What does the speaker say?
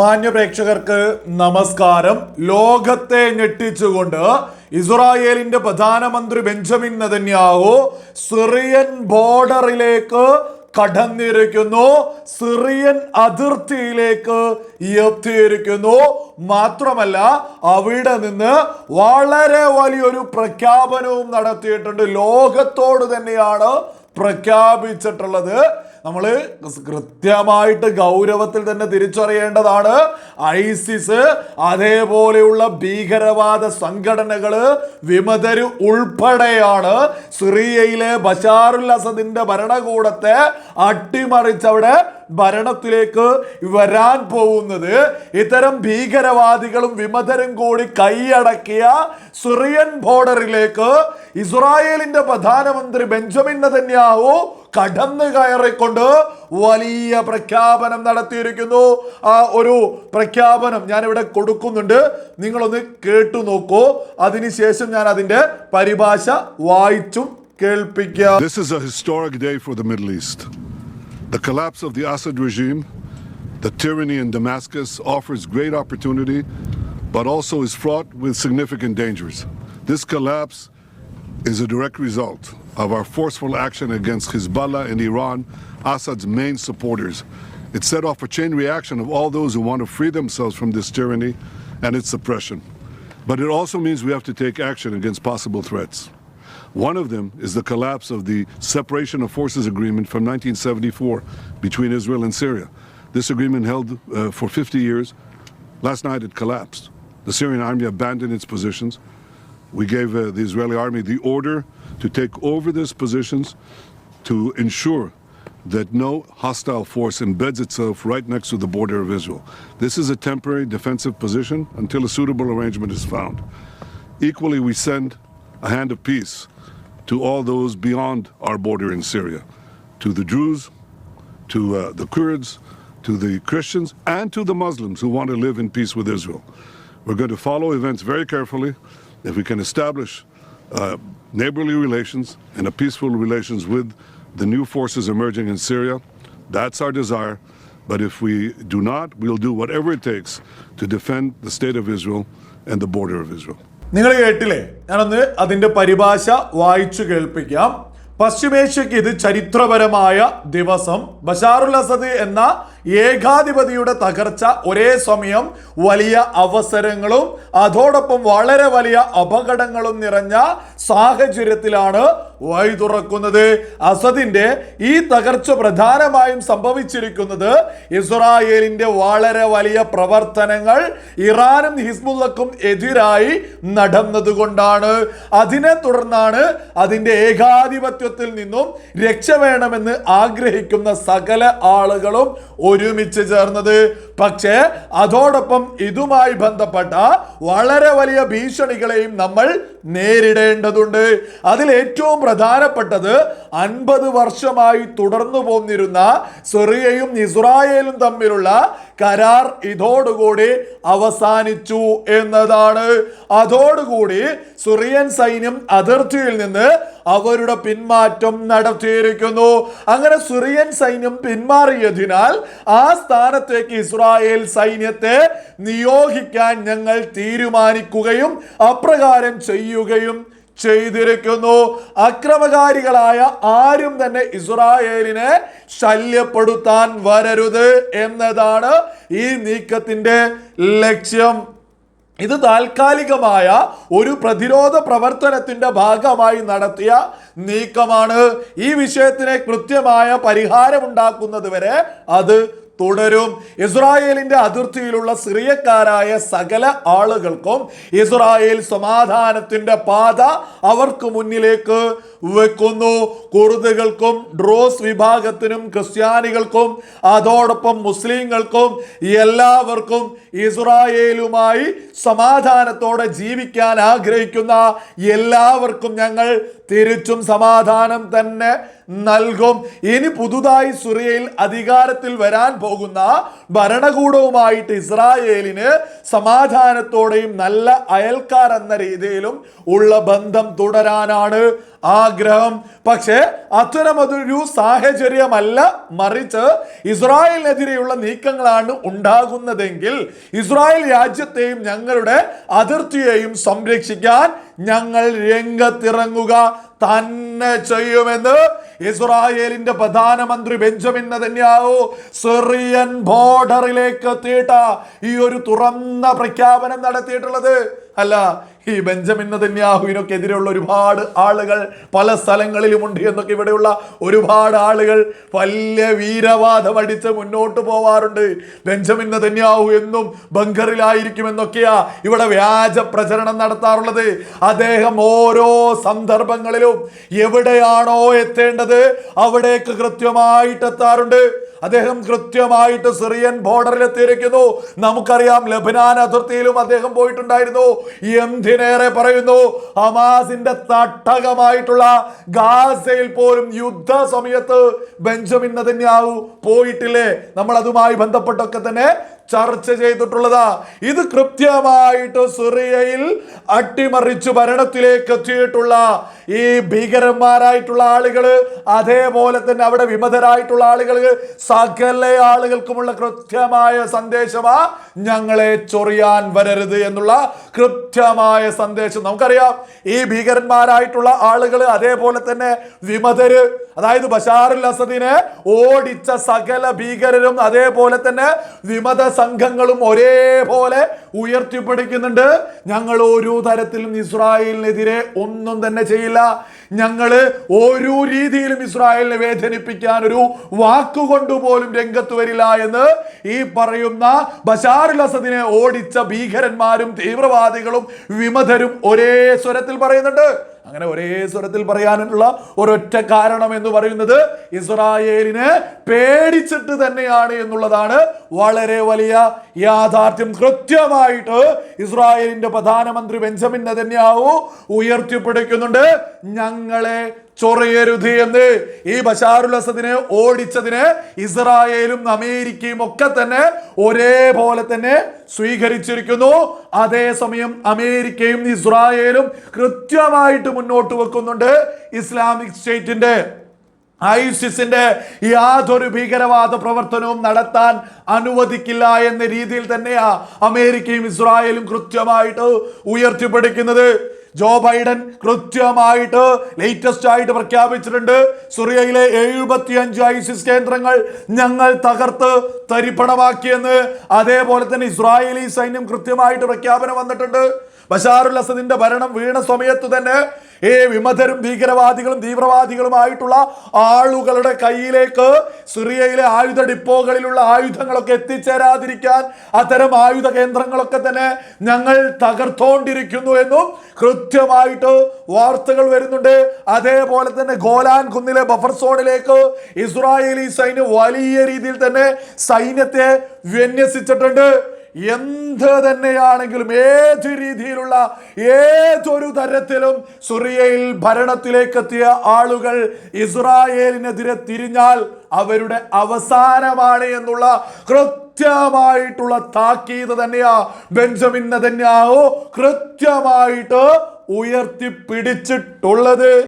മാന്യ പ്രേക്ഷകർക്ക് നമസ്കാരം. ലോകത്തെ ഞെട്ടിച്ചുകൊണ്ട് ഇസ്രായേലിന്റെ പ്രധാനമന്ത്രി ബെഞ്ചമിൻ നെതന്യാഹു സിറിയൻ ബോർഡറിലേക്ക് കടന്നിരിക്കുന്നു. സിറിയൻ അതിർത്തിയിലേക്ക് എത്തിയിരിക്കുന്നു. മാത്രമല്ല അവിടെ നിന്ന് വളരെ വലിയൊരു പ്രഖ്യാപനവും നടത്തിയിട്ടുണ്ട്. ലോകത്തോട് തന്നെയാണ് പ്രഖ്യാപിച്ചിട്ടുള്ളത്. നമ്മൾ കൃത്യമായിട്ട് ഗൗരവത്തിൽ തന്നെ തിരിച്ചറിയേണ്ടതാണ് ഐസിസ് അതേപോലെയുള്ള ഭീകരവാദ സംഘടനകൾ വിമതര് ഉൾപ്പെടെയാണ് സിറിയയിലെ ബഷാറുൽ അസദിന്റെ ഭരണകൂടത്തെ അട്ടിമറിച്ചവിടെ ഭരണത്തിലേക്ക് വരാൻ പോകുന്നത് ഇത്തരം ഭീകരവാദികളും വിമതരും കൂടി കൈയടക്കിയ സിറിയൻ ബോർഡറിലേക്ക് ഇസ്രായേലിന്റെ പ്രധാനമന്ത്രി ബെഞ്ചമിൻ നതന്യാഹു കടന്നു കയറിക്കൊണ്ട് വലിയ പ്രഖ്യാപനം നടത്തിയിരിക്കുന്നു. ആ ഒരു പ്രഖ്യാപനം ഞാനിവിടെ കൊടുക്കുന്നുണ്ട്. നിങ്ങളൊന്ന് കേട്ടു നോക്കൂ. അതിനുശേഷം ഞാൻ അതിന്റെ പരിഭാഷ വായിച്ചും കേൾപ്പിക്കാം. This is a historic day for the Middle East. The collapse of the Assad regime, the tyranny in Damascus offers great opportunity, but also is fraught with significant dangers. This collapse is a direct result of our forceful action against Hezbollah and Iran, Assad's main supporters. It set off a chain reaction of all those who want to free themselves from this tyranny and its suppression. But it also means we have to take action against possible threats. One of them is the collapse of the Separation of Forces Agreement from 1974 between Israel and Syria. This agreement held uh, for 50 years. Last night it collapsed. The Syrian army abandoned its positions. We gave uh, the Israeli army the order to take over these positions to ensure that no hostile force embeds itself right next to the border of Israel. This is a temporary defensive position until a suitable arrangement is found. Equally, we send a hand of peace to all those beyond our border in Syria, to the Jews, to uh, the Kurds, to the Christians, and to the Muslims who want to live in peace with Israel. We're going to follow events very carefully. If we can establish uh, neighborly relations and a peaceful relations with the new forces emerging in Syria, that's our desire. But if we do not, we'll do whatever it takes to defend the state of Israel and the border of Israel. നിങ്ങൾ കേട്ടില്ലേ? ഞാനൊന്ന് അതിന്റെ പരിഭാഷ വായിച്ചു കേൾപ്പിക്കാം. പശ്ചിമേഷ്യക്ക് ഇത് ചരിത്രപരമായ ദിവസം. ബഷാറുൽ അസദ് എന്ന ഏകാധിപതിയുടെ തകർച്ച ഒരേ സമയം വലിയ അവസരങ്ങളും അതോടൊപ്പം വളരെ വലിയ അപകടങ്ങളും നിറഞ്ഞ സാഹചര്യത്തിലാണ് വഴി തുറക്കുന്നത്. അസദിന്റെ ഈ തകർച്ച പ്രധാനമായും സംഭവിച്ചിരിക്കുന്നത് ഇസ്രായേലിന്റെ വളരെ വലിയ പ്രവർത്തനങ്ങൾ ഇറാനും ഹിസ്ബുള്ളക്കും എതിരായി നടന്നതുകൊണ്ടാണ്. അതിനെ തുടർന്നാണ് അതിന്റെ ഏകാധിപത്യത്തിൽ നിന്നും രക്ഷ വേണമെന്ന് ആഗ്രഹിക്കുന്ന സകല ആളുകളും ഒരുമിച്ച് ചേർന്നത് പക്ഷേ അതോടൊപ്പം ഇതുമായി ബന്ധപ്പെട്ട വളരെ വലിയ ഭീഷണികളെയും നമ്മൾ നേരിടേണ്ടതുണ്ട്. അതിൽ ഏറ്റവും പ്രധാനപ്പെട്ടത് അൻപത് വർഷമായി തുടർന്നു പോന്നിരുന്ന സിറിയയും ഇസ്രായേലും തമ്മിലുള്ള കരാർ ഇതോടുകൂടി അവസാനിച്ചു എന്നതാണ്. അതോടുകൂടി സിറിയൻ സൈന്യം അതിർത്തിയിൽ നിന്ന് അവരുടെ പിന്മാറ്റം നടത്തിയിരിക്കുന്നു. അങ്ങനെ സിറിയൻ സൈന്യം പിന്മാറിയതിനാൽ ആ സ്ഥാനത്തേക്ക് ഇസ്രായേൽ സൈന്യത്തെ നിയോഗിക്കാൻ ഞങ്ങൾ തീരുമാനിക്കുകയും അപ്രകാരം ചെയ്യുകയും ചെയ്തിരിക്കുന്നു. അക്രമകാരികളായ ആരും തന്നെ ഇസ്രായേലിനെ ശല്യപ്പെടുത്താൻ വരരുത് എന്നതാണ് ഈ നീക്കത്തിന്റെ ലക്ഷ്യം. ഇത് താൽക്കാലികമായ ഒരു പ്രതിരോധ പ്രവർത്തനത്തിന്റെ ഭാഗമായി നടത്തിയ നീക്കമാണ്. ഈ വിഷയത്തിന് കൃത്യമായ പരിഹാരമുണ്ടാക്കുന്നത് വരെ അത് തുടരും. ഇസ്രായേലിന്റെ അതിർത്തിയിലുള്ള സിറിയക്കാരായ സകല ആളുകൾക്കും ഇസ്രായേൽ സമാധാനത്തിന്റെ പാത അവർക്ക് മുന്നിലേക്ക് വെക്കുന്നു. കുർദുകൾക്കും ഡ്രോസ് വിഭാഗത്തിനും ക്രിസ്ത്യാനികൾക്കും അതോടൊപ്പം മുസ്ലിങ്ങൾക്കും എല്ലാവർക്കും ഇസ്രായേലുമായി സമാധാനത്തോടെ ജീവിക്കാൻ ആഗ്രഹിക്കുന്ന എല്ലാവർക്കും ഞങ്ങൾ തിരിച്ചും സമാധാനം തന്നെ നൽകും. ഇനി പുതുതായി സുറിയയിൽ അധികാരത്തിൽ വരാൻ പോകുന്ന ഭരണകൂടവുമായിട്ട് ഇസ്രായേലിന് സമാധാനത്തോടെയും നല്ല അയൽക്കാർ എന്ന രീതിയിലും ഉള്ള ബന്ധം തുടരാനാണ് ആഗ്രഹം. പക്ഷേ അത്തരമതൊരു സാഹചര്യമല്ല മറിച്ച് ഇസ്രായേലിനെതിരെയുള്ള നീക്കങ്ങളാണ് ഉണ്ടാകുന്നതെങ്കിൽ ഇസ്രായേൽ രാജ്യത്തെയും ഞങ്ങളുടെ അതിർത്തിയെയും സംരക്ഷിക്കാൻ ഞങ്ങൾ രംഗത്തിറങ്ങുക. തന്നെ ചെയ്യുമെന്ന് ഇസ്രായേലിന്റെ പ്രധാനമന്ത്രി ബെഞ്ചമിൻ നെതന്യാഹു സിറിയൻ ബോർഡറിലേക്ക് എത്തിയിട്ട ഈ ഒരു തുറന്ന പ്രഖ്യാപനം നടത്തിയിട്ടുള്ളത്. അല്ല ഈ ബെഞ്ചമിൻ നെതന്യാഹുവിനൊക്കെ എതിരെയുള്ള ഒരുപാട് ആളുകൾ പല സ്ഥലങ്ങളിലുമുണ്ട് എന്നൊക്കെ ഇവിടെയുള്ള ഒരുപാട് ആളുകൾ വലിയ വീരവാദം അടിച്ച് മുന്നോട്ട് പോവാറുണ്ട്. ബെഞ്ചമിൻ നെതന്യാഹു എന്നും ബങ്കറിലായിരിക്കും എന്നൊക്കെയാ ഇവിടെ വ്യാജ പ്രചരണം നടത്താറുള്ളത്. അദ്ദേഹം ഓരോ സന്ദർഭങ്ങളിലും എവിടെയാണോ എത്തേണ്ടത് അവിടേക്ക് കൃത്യമായിട്ട് എത്താറുണ്ട് അദ്ദേഹം കൃത്യമായിട്ട് സിറിയൻ ബോർഡറിൽ എത്തിയിരിക്കുന്നു. നമുക്കറിയാം ലബനാൻ അതിർത്തിയിലും അദ്ദേഹം പോയിട്ടുണ്ടായിരുന്നു. എന്തിനേറെ പറയുന്നു? ഹമാസിന്റെ തട്ടകമായിട്ടുള്ള ഗാസയിൽ പോലും യുദ്ധ സമയത്ത് ബെഞ്ചമിൻ നെതന്യാഹു പോയിട്ടില്ലേ? നമ്മൾ അതുമായി ബന്ധപ്പെട്ടൊക്കെ തന്നെ ചർച്ച ചെയ്തിട്ടുള്ളതാ. ഇത് കൃത്യമായിട്ട് സിറിയയിൽ അട്ടിമറിച്ച് ഭരണത്തിലേക്ക് എത്തിയിട്ടുള്ള ഈ ഭീകരന്മാരായിട്ടുള്ള ആളുകൾ അതേപോലെ തന്നെ അവിടെ വിമതരായിട്ടുള്ള ആളുകൾ സകല ആളുകൾക്കുമുള്ള കൃത്യമായ സന്ദേശമാ ഞങ്ങളെ ചൊറിയാൻ വരരുത് എന്നുള്ള കൃത്യമായ സന്ദേശം. നമുക്കറിയാം ഈ ഭീകരന്മാരായിട്ടുള്ള ആളുകൾ അതേപോലെ തന്നെ വിമതര് അതായത് ബഷാറുൽ അസദിനെ ഓടിച്ച സകല ഭീകരരും അതേപോലെ തന്നെ വിമത സംഘങ്ങളും ഒരേപോലെ ഉയർത്തിപ്പിടിക്കുന്നുണ്ട്. ഞങ്ങൾ ഒരു തരത്തിലും ഇസ്രായേലിനെതിരെ ഒന്നും തന്നെ ചെയ്യില്ല. ഞങ്ങൾ ഒരു രീതിയിലും ഇസ്രായേലിനെ വേദനിപ്പിക്കാൻ ഒരു വാക്കുകൊണ്ടുപോലും രംഗത്ത് വരില്ല എന്ന് ഈ പറയുന്ന ബഷാറുൽ അസദിനെ ഓടിച്ച ഭീകരന്മാരും തീവ്രവാദികളും വിമതരും ഒരേ സ്വരത്തിൽ പറയുന്നുണ്ട്. അങ്ങനെ ഒരേ സ്വരത്തിൽ പറയാനുള്ള ഒരൊറ്റ കാരണം എന്ന് പറയുന്നത് ഇസ്രായേലിനെ പേടിച്ചിട്ട് തന്നെയാണ് എന്നുള്ളതാണ് വളരെ വലിയ യാഥാർത്ഥ്യം. കൃത്യമായിട്ട് ഇസ്രായേലിന്റെ പ്രധാനമന്ത്രി ബെഞ്ചമിൻ നെതന്യാഹു ഉയർത്തിപ്പിടിക്കുന്നുണ്ട്. ഞങ്ങളെ ചൊറിയരുത് എന്ന് ഈ ബഷാറുൽ അസദിനെ ഓടിച്ചതിന് ഇസ്രായേലും അമേരിക്കയും ഒക്കെ തന്നെ ഒരേപോലെ തന്നെ സ്വീകരിച്ചിരിക്കുന്നു. അതേസമയം അമേരിക്കയും ഇസ്രായേലും കൃത്യമായിട്ട് മുന്നോട്ട് വെക്കുന്നുണ്ട്. ഇസ്ലാമിക് സ്റ്റേറ്റിന്റെ ഐസിസിന്റെ യാതൊരു ഭീകരവാദ പ്രവർത്തനവും നടത്താൻ അനുവദിക്കില്ല എന്ന രീതിയിൽ തന്നെയാ അമേരിക്കയും ഇസ്രായേലും കൃത്യമായിട്ട് ഉയർത്തിപ്പിടിക്കുന്നത്. ജോ ബൈഡൻ കൃത്യമായിട്ട് ലേറ്റസ്റ്റ് ആയിട്ട് പ്രഖ്യാപിച്ചിട്ടുണ്ട്. സുറിയയിലെ എഴുപത്തിയഞ്ച് ഐസിസ് കേന്ദ്രങ്ങൾ ഞങ്ങൾ തകർത്ത് തരിപ്പണമാക്കിയെന്ന് അതേപോലെ തന്നെ ഇസ്രായേലി സൈന്യം കൃത്യമായിട്ട് പ്രഖ്യാപനം വന്നിട്ടുണ്ട്. ബഷാറുൽ അസദിന്റെ ഭരണം വീണ സമയത്ത് തന്നെ ഈ വിമതരും ഭീകരവാദികളും തീവ്രവാദികളുമായിട്ടുള്ള ആളുകളുടെ കയ്യിലേക്ക് സിറിയയിലെ ആയുധ ഡിപ്പോകളിലുള്ള ആയുധങ്ങളൊക്കെ എത്തിച്ചേരാതിരിക്കാൻ അത്തരം ആയുധ കേന്ദ്രങ്ങളൊക്കെ തന്നെ ഞങ്ങൾ തകർത്തോണ്ടിരിക്കുന്നു എന്നും കൃത്യമായിട്ട് വാർത്തകൾ വരുന്നുണ്ട്. അതേപോലെ തന്നെ ഗോലാൻ കുന്നിലെ ബഫർ സോണിലേക്ക് ഇസ്രായേലി സൈന്യം വലിയ രീതിയിൽ തന്നെ സൈന്യത്തെ വിന്യസിച്ചിട്ടുണ്ട്. എന്ത് തന്നെയാണെങ്കിലും ഏത് രീതിയിലുള്ള ഏതൊരു തരത്തിലും സുറിയയിൽ ഭരണത്തിലേക്ക് എത്തിയ ആളുകൾ ഇസ്രായേലിനെതിരെ തിരിഞ്ഞാൽ അവരുടെ അവസാനമാണ് എന്നുള്ള കൃത്യമായിട്ടുള്ള താക്കീത് തന്നെയാ ബെഞ്ചമിൻ നെതന്യാഹു കൃത്യമായിട്ട് ഉയർത്തിപ്പിടിച്ചിട്ടുള്ളത്.